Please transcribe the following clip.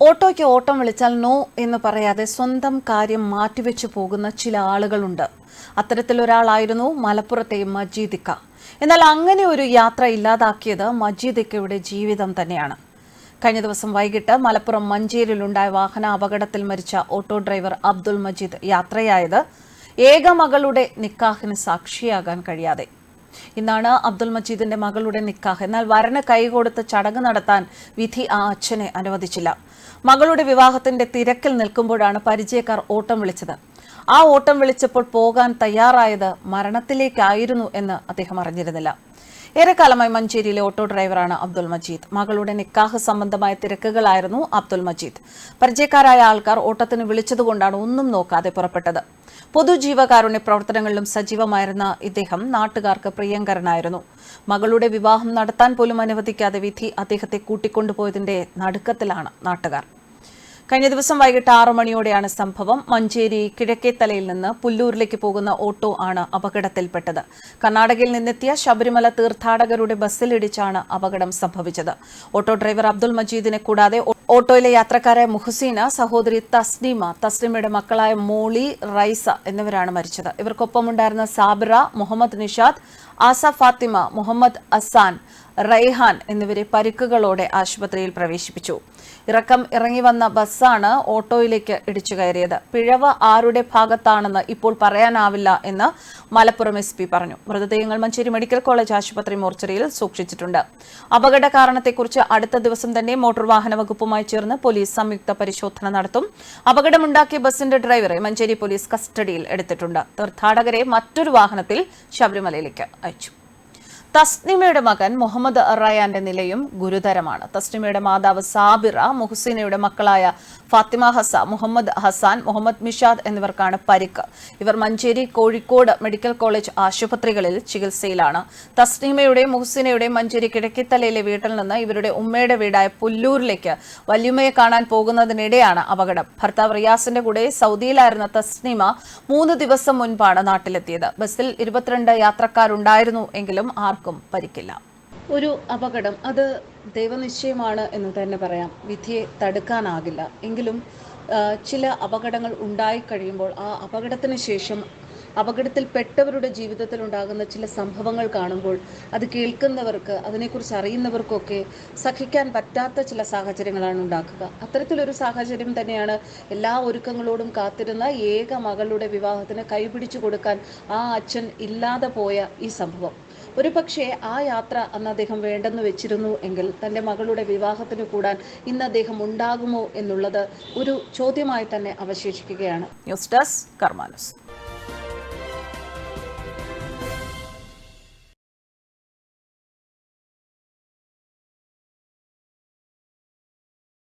ഓട്ടോയ്ക്ക് ഓട്ടം വിളിച്ചാൽ നോ എന്ന് പറയാതെ സ്വന്തം കാര്യം മാറ്റിവെച്ചു പോകുന്ന ചില ആളുകളുണ്ട്. അത്തരത്തിലൊരാളായിരുന്നു മലപ്പുറത്തെ മജീദിക്ക. എന്നാൽ അങ്ങനെ ഒരു യാത്ര ഇല്ലാതാക്കിയത് മജീദിക്കയുടെ ജീവിതം തന്നെയാണ്. കഴിഞ്ഞ ദിവസം വൈകിട്ട് മലപ്പുറം മഞ്ചേരിയിലുണ്ടായ വാഹന അപകടത്തിൽ മരിച്ച ഓട്ടോ ഡ്രൈവർ അബ്ദുൾ മജീദ് യാത്രയായത് ഏകമകളുടെ നിക്കാഹിന് സാക്ഷിയാകാൻ കഴിയാതെ. ഇന്നാണ് അബ്ദുൽ മജീദിന്റെ മകളുടെ നിക്കാഹ്. എന്നാൽ വരന് കൈകൊടുത്ത് ചടങ്ങ് നടത്താൻ വിധി ആ അച്ഛനെ അനുവദിച്ചില്ല. മകളുടെ വിവാഹത്തിന്റെ തിരക്കിൽ നിൽക്കുമ്പോഴാണ് പരിചയക്കാർ ഓട്ടം വിളിച്ചത്. ആ ഓട്ടം വിളിച്ചപ്പോൾ പോകാൻ തയ്യാറായത് മരണത്തിലേക്കായിരുന്നു എന്ന് അദ്ദേഹം അറിഞ്ഞിരുന്നില്ല. ഏറെക്കാലമായി മഞ്ചേരിയിലെ ഓട്ടോ ഡ്രൈവറാണ് അബ്ദുൽ മജീദ്. മകളുടെ നിക്കാഹ് സംബന്ധമായ തിരക്കുകളായിരുന്നു അബ്ദുൽ മജീദ്. പരിചയക്കാരായ ആൾക്കാർ ഓട്ടത്തിന് വിളിച്ചതുകൊണ്ടാണ് ഒന്നും നോക്കാതെ പുറപ്പെട്ടത്. പൊതുജീവകാരുണ്യ പ്രവർത്തനങ്ങളിലും സജീവമായിരുന്ന ഇദ്ദേഹം നാട്ടുകാർക്ക് പ്രിയങ്കരനായിരുന്നു. മകളുടെ വിവാഹം നടത്താൻ പോലും അനുവദിക്കാതെ വിധി അദ്ദേഹത്തെ കൂട്ടിക്കൊണ്ടുപോയതിന്റെ നടുക്കത്തിലാണ് നാട്ടുകാർ. കഴിഞ്ഞ ദിവസം വൈകിട്ട് ആറു മണിയോടെയാണ് സംഭവം. മഞ്ചേരി കിഴക്കേത്തലയിൽ നിന്ന് പുല്ലൂരിലേക്ക് പോകുന്ന ഓട്ടോ ആണ് അപകടത്തിൽപ്പെട്ടത്. കർണാടകയിൽ നിന്നെത്തിയ ശബരിമല തീർത്ഥാടകരുടെ ബസ്സിലിടിച്ചാണ് അപകടം സംഭവിച്ചത്. ഓട്ടോ ഡ്രൈവർ അബ്ദുൾ മജീദിനെ കൂടാതെ ഓട്ടോയിലെ യാത്രക്കാരായ മുഹസീന സഹോദരി തസ്നീമ തസ്നീമയുടെ മക്കളായ മോളി റൈസ എന്നിവരാണ് മരിച്ചത്. ഇവർക്കൊപ്പമുണ്ടായിരുന്ന സാബിറ മുഹമ്മദ് നിഷാദ് ആസ ഫാത്തിമ മുഹമ്മദ് അസാൻ റൈഹാൻ എന്നിവരെ പരിക്കുകളോടെ ആശുപത്രിയിൽ പ്രവേശിപ്പിച്ചു. ഇറക്കം ഇറങ്ങി വന്ന ബസ്സാണ് ഓട്ടോയിലേക്ക് ഇടിച്ചു കയറിയത്. പിഴവ് ആരുടെ ഭാഗത്താണെന്ന് ഇപ്പോൾ പറയാനാവില്ല എന്ന് മലപ്പുറം എസ് പറഞ്ഞു. മൃതദേഹങ്ങൾ മഞ്ചേരി മെഡിക്കൽ കോളേജ് ആശുപത്രി മോർച്ചറിയിൽ സൂക്ഷിച്ചിട്ടുണ്ട്. അപകട കാരണത്തെക്കുറിച്ച് അടുത്ത ദിവസം തന്നെ മോട്ടോർ വാഹന വകുപ്പുമായി ചേർന്ന് പോലീസ് സംയുക്ത പരിശോധന നടത്തും. അപകടമുണ്ടാക്കിയ ബസിന്റെ ഡ്രൈവറെ മഞ്ചേരി പോലീസ് കസ്റ്റഡിയിൽ എടുത്തിട്ടുണ്ട്. തീർത്ഥാടകരെ മറ്റൊരു വാഹനത്തിൽ ശബരിമലയിലേക്ക് അയച്ചു. തസ്നിമയുടെ മകൻ മുഹമ്മദ് റയാന്റെ നിലയും ഗുരുതരമാണ്. തസ്നിമയുടെ മാതാവ് സാബിറ മുഹസിനയുടെ മക്കളായ ഫാത്തിമ ഹസ മുഹമ്മദ് ഹസാൻ മുഹമ്മദ് മിഷാദ് എന്നിവർക്കാണ് പരിക്ക്. ഇവർ മഞ്ചേരി കോഴിക്കോട് മെഡിക്കൽ കോളേജ് ആശുപത്രികളിൽ ചികിത്സയിലാണ്. തസ്നിമയുടെയും മുഹസിനയുടെയും മഞ്ചേരി കിഴക്കിത്തലയിലെ വീട്ടിൽ നിന്ന് ഇവരുടെ ഉമ്മയുടെ വീടായ പുല്ലൂരിലേക്ക് വല്യുമ്മയെ കാണാൻ പോകുന്നതിനിടെയാണ് അപകടം. ഭർത്താവ് റിയാസിന്റെ കൂടെ സൗദിയിലായിരുന്ന തസ്നിമ മൂന്ന് ദിവസം മുൻപാണ് നാട്ടിലെത്തിയത്. ബസ്സിൽ ഇരുപത്തിരണ്ട് യാത്രക്കാരുണ്ടായിരുന്നു എങ്കിലും ആർക്കും പരിക്കില്ല. ഒരു അപകടം അത് ദൈവനിശ്ചയമാണ് എന്ന് തന്നെ പറയാം. വിധിയെ തടുക്കാനാകില്ല. എങ്കിലും ചില അപകടങ്ങൾ ഉണ്ടായി കഴിയുമ്പോൾ ആ അപകടത്തിന് ശേഷം അപകടത്തിൽപ്പെട്ടവരുടെ ജീവിതത്തിൽ ഉണ്ടാകുന്ന ചില സംഭവങ്ങൾ കാണുമ്പോൾ അത് കേൾക്കുന്നവർക്ക് അതിനെക്കുറിച്ച് അറിയുന്നവർക്കൊക്കെ സഹിക്കാൻ പറ്റാത്ത ചില സാഹചര്യങ്ങളാണ് ഉണ്ടാക്കുക. അത്തരത്തിലൊരു സാഹചര്യം തന്നെയാണ് എല്ലാ ഒരുക്കങ്ങളോടും കാത്തിരുന്ന ഏക മകളുടെ വിവാഹത്തിന് കൈപിടിച്ചു കൊടുക്കാൻ ആ അച്ഛൻ ഇല്ലാതെ പോയ ഈ സംഭവം. ഒരു പക്ഷേ ആ യാത്ര അന്ന് അദ്ദേഹം വേണ്ടെന്ന് വെച്ചിരുന്നു എങ്കിൽ തന്റെ മകളുടെ വിവാഹത്തിന് കൂടാൻ ഇന്ന് അദ്ദേഹം ഉണ്ടാകുമോ എന്നുള്ളത് ഒരു ചോദ്യമായി തന്നെ അവശേഷിക്കുകയാണ്. News desk Karma News.